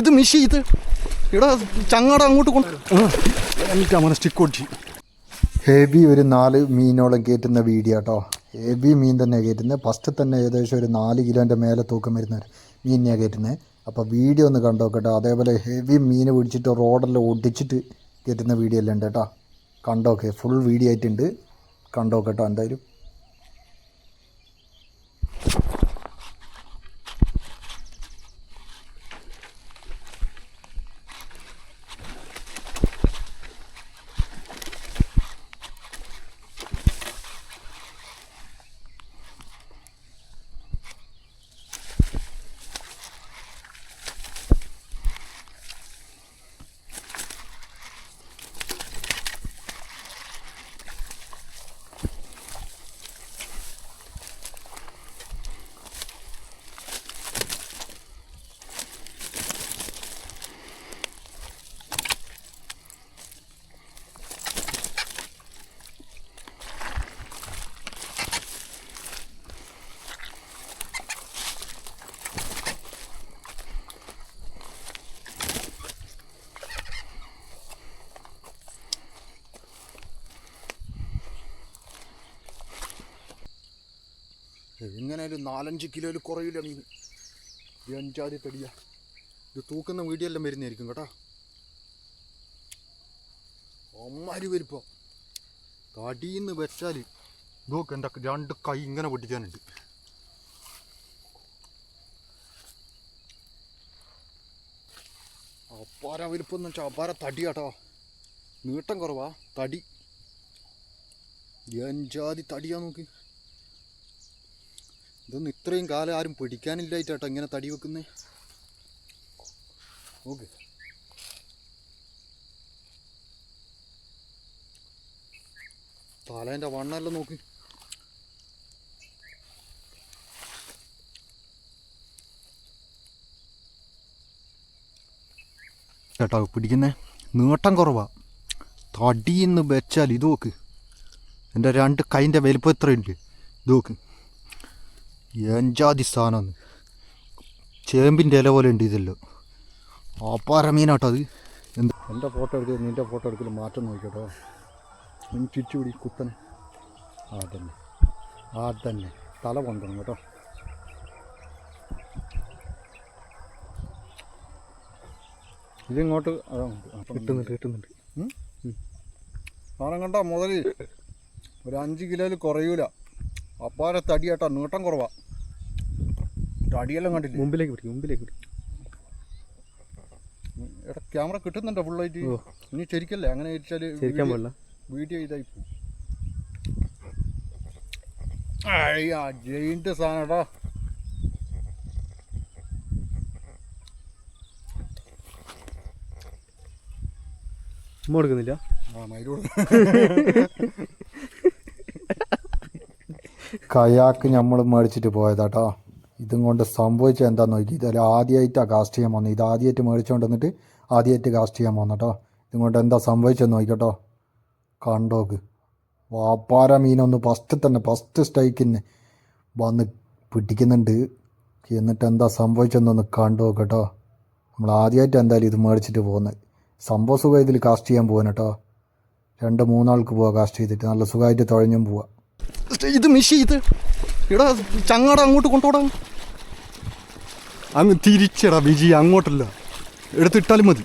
ഇത് മിഷി ഇത്. ഇവിടെ ചങ്ങാട അങ്ങോട്ട് കൊണ്ട് എനിക്ക് അങ്ങനെ സ്റ്റിക്ക് ഓടിച്ചു. ഹെവി ഒരു നാല് മീനോളം കയറ്റുന്ന വീഡിയോ കേട്ടോ ഹെവി മീൻ തന്നെ കയറ്റുന്നത് ഫസ്റ്റ് തന്നെ ഏകദേശം ഒരു നാല് കിലോന്റെ മേലെ തൂക്കം വരുന്ന മീനിനെയാണ് കയറ്റുന്നത് അപ്പോൾ വീഡിയോ ഒന്ന് കണ്ടു നോക്കട്ടോ അതേപോലെ ഹെവി മീൻ പിടിച്ചിട്ട് റോഡെല്ലാം ഒടിച്ചിട്ട് കയറ്റുന്ന വീഡിയോ എല്ലാം ഉണ്ട് കേട്ടോ. കണ്ടോക്കെ ഫുൾ വീഡിയോ ആയിട്ടുണ്ട്. കണ്ടോക്കട്ടോ എന്തായാലും. ഇങ്ങനെ ഒരു നാലഞ്ച് കിലോയിൽ കുറയില്ല മീൻ. ഇത് അഞ്ചാതി തടിയ. ഇത് തൂക്കുന്ന വീടിയെല്ലാം വരുന്നതായിരിക്കും കേട്ടോ. അമ്മാരി വരുമ്പോൾ തടിന്ന് വെച്ചാൽ നോക്ക് എന്റെ രണ്ട് കൈ ഇങ്ങനെ പൊട്ടിക്കാനുണ്ട്. അപ്പാര വലിപ്പം എന്ന് വെച്ചാൽ അപ്പാര തടി കേട്ടോ നീട്ടം കുറവാ തടി. അഞ്ചാതി തടിയാ നോക്ക്. ഇത്രയും കാലം ആരും പിടിക്കാനില്ലായിട്ടാട്ടോ ഇങ്ങനെ തടി വെക്കുന്നേ. ഓക്കെ തലേന്റെ വണ്ണമല്ല നോക്ക്. ചേട്ടാ പിടിക്കുന്നേ. നീട്ടം കുറവാ. തടിയെന്ന് വെച്ചാൽ ഇത് നോക്ക്. എന്റെ രണ്ട് കൈന്റെ വലിപ്പം എത്രയുണ്ട് ഇത് നോക്ക്. എഞ്ചാതി സാധനമാണ്. ചേമ്പിന്റെ ഇല പോലെ ഉണ്ട് ഇതല്ലോ. അപ്പാര മീനാട്ടോ അത്. എന്ത്? എന്റെ ഫോട്ടോ എടുത്ത് നിന്റെ ഫോട്ടോ എടുക്കൽ മാറ്റം നോക്കിട്ടോ നീ ചുറ്റുപിടി കുത്തനെ ആ തന്നെ ആ തന്നെ തല കൊണ്ടണം കേട്ടോ. ഇതിങ്ങോട്ട് കിട്ടുന്നുണ്ട് കിട്ടുന്നുണ്ട്. സാധനം കണ്ട മുതൽ ഒരു അഞ്ച് കിലോയിൽ കുറയൂല. അപ്പാര തടി കേട്ടോ നീട്ടം കുറവാ. തടിയെല്ലാം കണ്ടില്ലേ? മുമ്പിലേക്ക് പിടിക്കും മുമ്പിലേക്ക് പിടിക്കും. എടാ ക്യാമറ കിട്ടുന്നുണ്ടോ ഫുള്ളായിട്ട്. ഇനി ശരിക്കല്ലേ? അങ്ങനെ വെച്ചാൽ ശരിക്കാൻ പാടില്ല വീഡിയോ ഇതായി പോകും അയ്യാ ജയിന്റെ സാധനടാ ഉമ്മ കൊടുക്കുന്നില്ല? കയാക്ക് നമ്മൾ മേടിച്ചിട്ട് പോയതാട്ടോ ഇതും കൊണ്ട് സംഭവിച്ചത് എന്താണെന്ന് നോക്കി. ഇതല്ല ആദ്യമായിട്ടാണ് കാസ്റ്റ് ചെയ്യാൻ പോകുന്നത് ഇത് ആദ്യമായിട്ട് മേടിച്ചുകൊണ്ട് വന്നിട്ട് ആദ്യമായിട്ട് കാസ്റ്റ് ചെയ്യാൻ വന്നട്ടോ ഇതും കൊണ്ട് എന്താ സംഭവിച്ചെന്ന് നോക്കിക്കട്ടോ കണ്ടോക്ക്. വാപ്പാര മീനൊന്ന് ഫസ്റ്റ് തന്നെ ഫസ്റ്റ് സ്ട്രൈക്കിന് വന്ന് പിടിക്കുന്നുണ്ട്. എന്നിട്ട് എന്താ സംഭവിച്ചതെന്നൊന്ന് കണ്ടു കേട്ടോ നമ്മൾ ആദ്യമായിട്ട് എന്തായാലും ഇത് മേടിച്ചിട്ട് പോകുന്നത് സംഭവ സുഖം ഇതിൽ കാസ്റ്റ് ചെയ്യാൻ പോകാൻ കേട്ടോ രണ്ട് മൂന്നാൾക്ക് പോവാ കാസ്റ്റ് ചെയ്തിട്ട്. നല്ല സുഖമായിട്ട് തുഴഞ്ഞും പോവാ. ഇത് മിഷി ഇത്. ഇവിടെ ചങ്ങാട അങ്ങോട്ട് കൊണ്ടുപോടാ. അങ്ങ് തിരിച്ചടാ ബിജി അങ്ങോട്ടല്ല. എടുത്തിട്ടാലും മതി.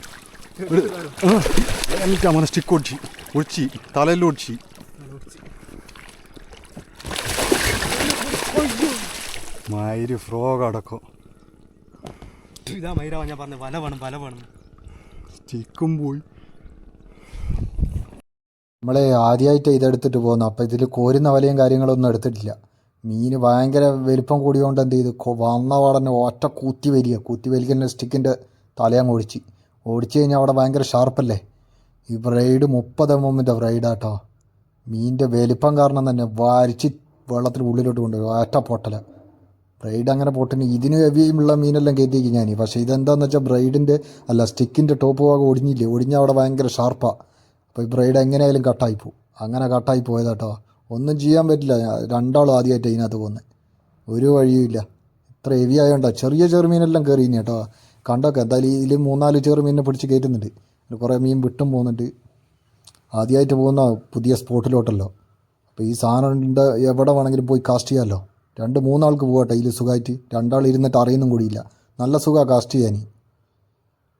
എനിക്ക് അങ്ങനെ സ്റ്റിക്ക് ഒടിച്ച് ഒടിച്ച് തലയിൽ ഒടിച്ച്. മയിര് ഫ്രോഗ് അടക്കം. ഇതാ മൈരാവ ഞാൻ പറഞ്ഞ വല വേണം വല വേണം. സ്റ്റിക്കും പോയി. നമ്മളെ ആദ്യമായിട്ട് ഇതെടുത്തിട്ട് പോകുന്നു അപ്പോൾ ഇതിൽ കോരുന്ന വലയും കാര്യങ്ങളൊന്നും എടുത്തിട്ടില്ല. മീൻ ഭയങ്കര വലിപ്പം കൂടിയോണ്ട് എന്ത് ചെയ്തു? വന്ന പാടന്നെ ഒറ്റ കൂത്തി വരിക കൂത്തി വലിക്കുന്ന സ്റ്റിക്കിന്റെ തലയങ്ങ് ഒടിച്ച് ഓടിച്ചു. കഴിഞ്ഞാൽ അവിടെ ഭയങ്കര ഷാർപ്പല്ലേ? ഈ ബ്രൈഡ് മുപ്പത് എം എമ്മിന്റെ ബ്രൈഡാട്ടോ മീനിന്റെ വലിപ്പം കാരണം തന്നെ വരച്ച് വെള്ളത്തിന് ഉള്ളിലോട്ട് കൊണ്ടുവരും ഒറ്റ പൊട്ടല. ബ്രൈഡ് അങ്ങനെ പൊട്ടിന് ഇതിന് ഹെവിയുള്ള മീനെല്ലാം കയറ്റിയേക്കും ഞാൻ പക്ഷേ ഇതെന്താന്ന് വെച്ചാൽ ബ്രൈഡിന്റെ അല്ല സ്റ്റിക്കിന്റെ ടോപ്പ് ഭാഗം ഒടിഞ്ഞില്ലേ? ഒടിഞ്ഞ അവിടെ ഭയങ്കര ഷാർപ്പാണ് അപ്പോൾ ഈ ബ്രൈഡ് എങ്ങനെയായാലും കട്ടായി പോകും അങ്ങനെ കട്ടായി പോയതാട്ടോ. ഒന്നും ചെയ്യാൻ പറ്റില്ല. രണ്ടാളും ആദ്യമായിട്ട് അതിനകത്ത് പോകുന്നത് ഒരു വഴിയുമില്ല ഇത്ര ഹെവി ആയതുകൊണ്ടാണ് ചെറിയ ചെറുമീനെല്ലാം കയറിയിന് കേട്ടോ. കണ്ടൊക്കെ എന്തായാലും ഇതിൽ മൂന്നാൽ ചെറു മീനിനെ പിടിച്ച് കയറ്റുന്നുണ്ട്. കുറേ മീൻ വിട്ടും പോകുന്നുണ്ട് ആദ്യമായിട്ട് പോകുന്ന പുതിയ സ്പോട്ടിലോട്ടല്ലോ. അപ്പോൾ ഈ സാധനം എവിടെ വേണമെങ്കിലും പോയി കാസ്റ്റ് ചെയ്യാമല്ലോ രണ്ട് മൂന്നാൾക്ക് പോകട്ടെ ഇതിൽ സുഖമായിട്ട് രണ്ടാൾ ഇരുന്നിട്ട് അറിയുന്നും കൂടിയില്ല. നല്ല സുഖമാണ് കാസ്റ്റ് ചെയ്യാൻ.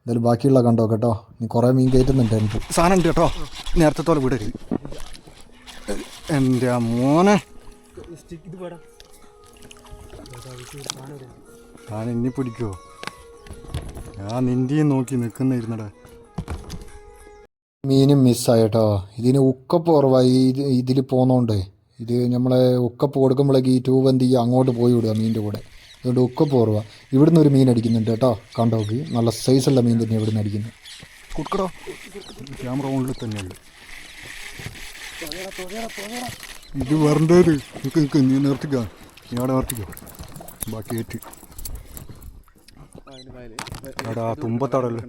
എന്തായാലും ബാക്കിയുള്ള കണ്ടോ കേട്ടോ. നീ കുറേ മീൻ കയറ്റുന്നുണ്ട് എനിക്ക്. സാധനം ഉണ്ട് കേട്ടോ. നേരത്തെ തോലെ വിടരുത് എന്റെ മോനെ. താൻ എന്നെ പിടിക്കോ ഞാൻ നിന്റെയും നോക്കി നിൽക്കുന്നിരുന്നടാ മീനും മിസ്സായിട്ടോ ഇതിന് ഉക്കപ്പ് കുറവായി. ഇത് ഇതിൽ പോകുന്നോണ്ട് ഇത് നമ്മളെ ഉക്കപ്പ് കൊടുക്കുമ്പോഴേക്ക് ഈ ട്യൂബ് എന്ത് ചെയ്യുക അങ്ങോട്ട് പോയി വിടുക മീനിന്റെ കൂടെ. അതുകൊണ്ട് ഉക്കപ്പ് കുറവാ. ഇവിടുന്ന് ഒരു മീൻ അടിക്കുന്നുണ്ട് കേട്ടോ കണ്ടോക്ക് നല്ല സൈസുള്ള മീൻ തന്നെ ഇവിടുന്ന് അടിക്കുന്നു. ക്യാമറ ഓണിൽ തന്നെയുണ്ട് ഇത് വരണ്ടേര്. നിൽക്ക് നിൽക്ക് നീ നിർത്തിക്കോ നീ അവിടെ നിർത്തിക്കോ ബാക്കി ഏറ്റ്. അവിടെ ആ തുമ്പത്തടല്ലേ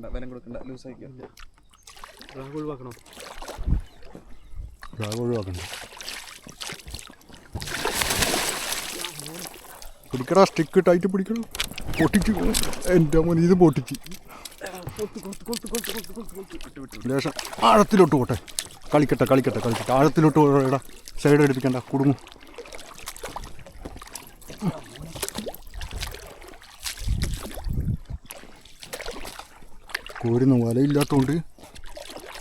ഒഴിവാക്കണോ പിടിക്കടാ സ്റ്റിക്ക് ടൈറ്റ് പിടിക്കണം. പൊട്ടിച്ച്. എന്റെ മോൻ ഇത് പൊട്ടിച്ച്. ലേശം ആഴത്തിലോട്ട് പോട്ടെ. കളിക്കട്ടെ കളിക്കട്ടെ കളിക്കട്ടെ. ആഴത്തിലോട്ട് പോടാ സൈഡ് എടുപ്പിക്കണ്ട കുടുങ്ങും. കോരുന്ന വലയില്ലാത്തതുകൊണ്ട്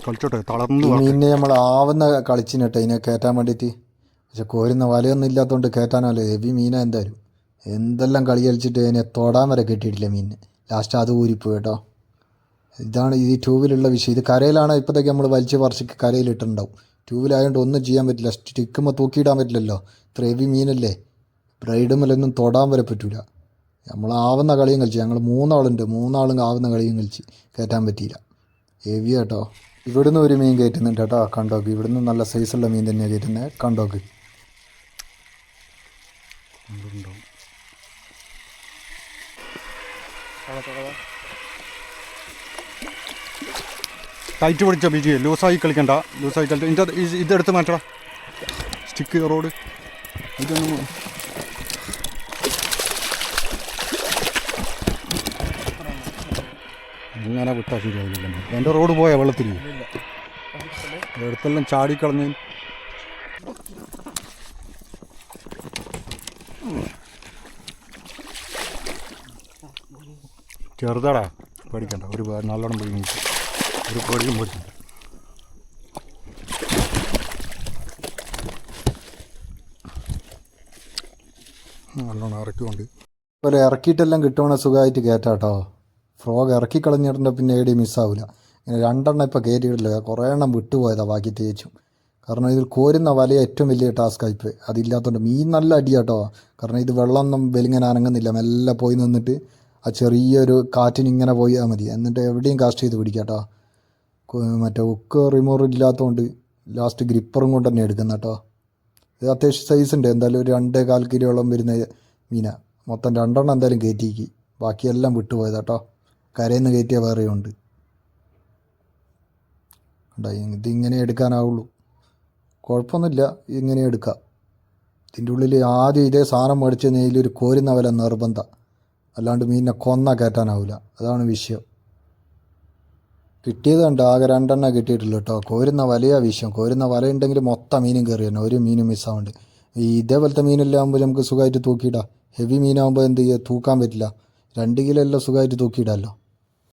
കളിച്ചോട്ടെ തളർന്ന് പിന്നെ. മീനിനെ നമ്മൾ ആവുന്ന കളിച്ചിനട്ടെ ഇതിനെ കയറ്റാൻ വേണ്ടിയിട്ട്. പക്ഷെ കോരുന്ന വലയൊന്നും ഇല്ലാത്തതുകൊണ്ട് കയറ്റാനല്ലോ ഹെവി മീനാ എന്തായാലും. എന്തെല്ലാം കളി കളിച്ചിട്ട് അതിനെ തൊടാൻ വരെ കിട്ടിയിട്ടില്ല മീനിന്. ലാസ്റ്റ് അത് ഊരിപ്പോയി കേട്ടോ. ഇതാണ് ഈ ട്യൂബിലുള്ള വിഷയം. ഇത് കരയിലാണ് ഇപ്പോഴത്തേക്ക് നമ്മൾ വലിച്ച് പറിച്ച് കരയിലിട്ടുണ്ടാവും ട്യൂബിലായതുകൊണ്ട് ഒന്നും ചെയ്യാൻ പറ്റില്ല. സ്റ്റിക്കുമ്പോൾ തൂക്കിയിടാൻ പറ്റില്ലല്ലോ. ഇത്ര ഹെവി മീനല്ലേ. ബ്രൈഡുമല്ലൊന്നും തൊടാൻ വരെ പറ്റില്ല നമ്മൾ ആവുന്ന കളിയും കളിച്ച്. ഞങ്ങൾ മൂന്നാളുണ്ട്. മൂന്നാളും ആവുന്ന കളിയും കളിച്ച് കയറ്റാൻ പറ്റിയില്ല. ഹെവി കേട്ടോ ഇവിടുന്ന് ഒരു മീൻ കയറ്റുന്നുണ്ട് കേട്ടോ. കണ്ടോക്ക്. ഇവിടുന്ന് നല്ല സൈസുള്ള മീൻ തന്നെയാണ് കയറ്റുന്നത് കണ്ടോക്ക്. ഉണ്ടാവും. ടൈറ്റ് പിടിച്ച ബിജി. ലൂസായി കളിക്കണ്ട. ലൂസായി ഇതിന്റെ ഇത് ഇതെടുത്ത് മാറ്റടാ. Stick road. ഇതൊന്നും ഇങ്ങനെ വിട്ടാൽ ശരിയാവില്ല എന്റെ റോഡ് പോയ വെള്ളത്തിൽ എടുത്തെല്ലാം ചാടിക്കളഞ്ഞ് ചെറുതാടാ. പേടിക്കണ്ട. ഒരു നല്ലോണം പേടി ഒരു പേടിക്കണ്ട നല്ലോണം ഇറക്കിക്കൊണ്ട്. അതുപോലെ ഇറക്കിയിട്ടെല്ലാം കിട്ടുവാണെ സുഖമായിട്ട് കയറ്റാം കേട്ടോ ഫ്രോഗ് ഇറക്കി കളഞ്ഞിട്ടുണ്ട് പിന്നെ എവിടെ മിസ്സാവില്ല ഇങ്ങനെ രണ്ടെണ്ണം ഇപ്പോൾ കയറ്റിയിട്ടില്ല കുറേ എണ്ണം വിട്ടുപോയതാണ് ബാക്കി തേച്ചും. കാരണം ഇതിൽ കോരുന്ന വല ഏറ്റവും വലിയ ടാസ്ക് ആയിപ്പോയി അതില്ലാത്തതുകൊണ്ട് മീൻ നല്ല അടിയാട്ടോ. കാരണം ഇത് വെള്ളമൊന്നും വെലിങ്ങനെ അനങ്ങുന്നില്ല. മെല്ലെ പോയി നിന്നിട്ട് ആ ചെറിയൊരു കാറ്റിന് ഇങ്ങനെ പോയാൽ മതി. എന്നിട്ട് എവിടെയും കാസ്റ്റ് ചെയ്ത് പിടിക്കാം കേട്ടോ മറ്റേ ഉക്ക് റിമൂവർ ഇല്ലാത്തതുകൊണ്ട് ലാസ്റ്റ് ഗ്രിപ്പറും കൊണ്ട് തന്നെ എടുക്കുന്ന കേട്ടോ ഇത് അത്യാവശ്യം സൈസ് ഉണ്ട്. എന്തായാലും ഒരു രണ്ടേ കാൽ കിലോളം വരുന്ന മീന. മൊത്തം രണ്ടെണ്ണം എന്തായാലും കയറ്റിക്ക് ബാക്കിയെല്ലാം വിട്ടുപോയത് കേട്ടോ കരയിൽ നിന്ന് കയറ്റിയ വേറെയും ഉണ്ട് കണ്ടോ, ഇതിങ്ങനെ എടുക്കാനാവുള്ളൂ. കുഴപ്പമൊന്നുമില്ല. ഇങ്ങനെ എടുക്കാം. ഇതിന്റെ ഉള്ളിൽ ആദ്യം ഇതേ സാധനം മേടിച്ച് കഴിഞ്ഞാൽ ഒരു കോരുന്ന വില നിർബന്ധം. അല്ലാണ്ട് മീനിനെ കൊന്ന കയറ്റാനാവില്ല അതാണ് വിഷയം. കിട്ടിയത് കണ്ട് ആകെ രണ്ടെണ്ണം കിട്ടിയിട്ടില്ല കേട്ടോ കോരുന്ന വലയാ വിഷയം. കോരുന്ന വല ഉണ്ടെങ്കിൽ മൊത്തം മീനും കയറി തന്നെ ഒരു മീനും മിസ്സാവുണ്ട്. ഈ ഇതേപോലത്തെ മീനെല്ലാം ആകുമ്പോൾ നമുക്ക് സുഖമായിട്ട് തൂക്കിയിടാം. ഹെവി മീനാകുമ്പോൾ എന്ത് ചെയ്യുക തൂക്കാൻ പറ്റില്ല. രണ്ട് കിലോ എല്ലാം സുഖമായിട്ട് തൂക്കിയിടാമല്ലോ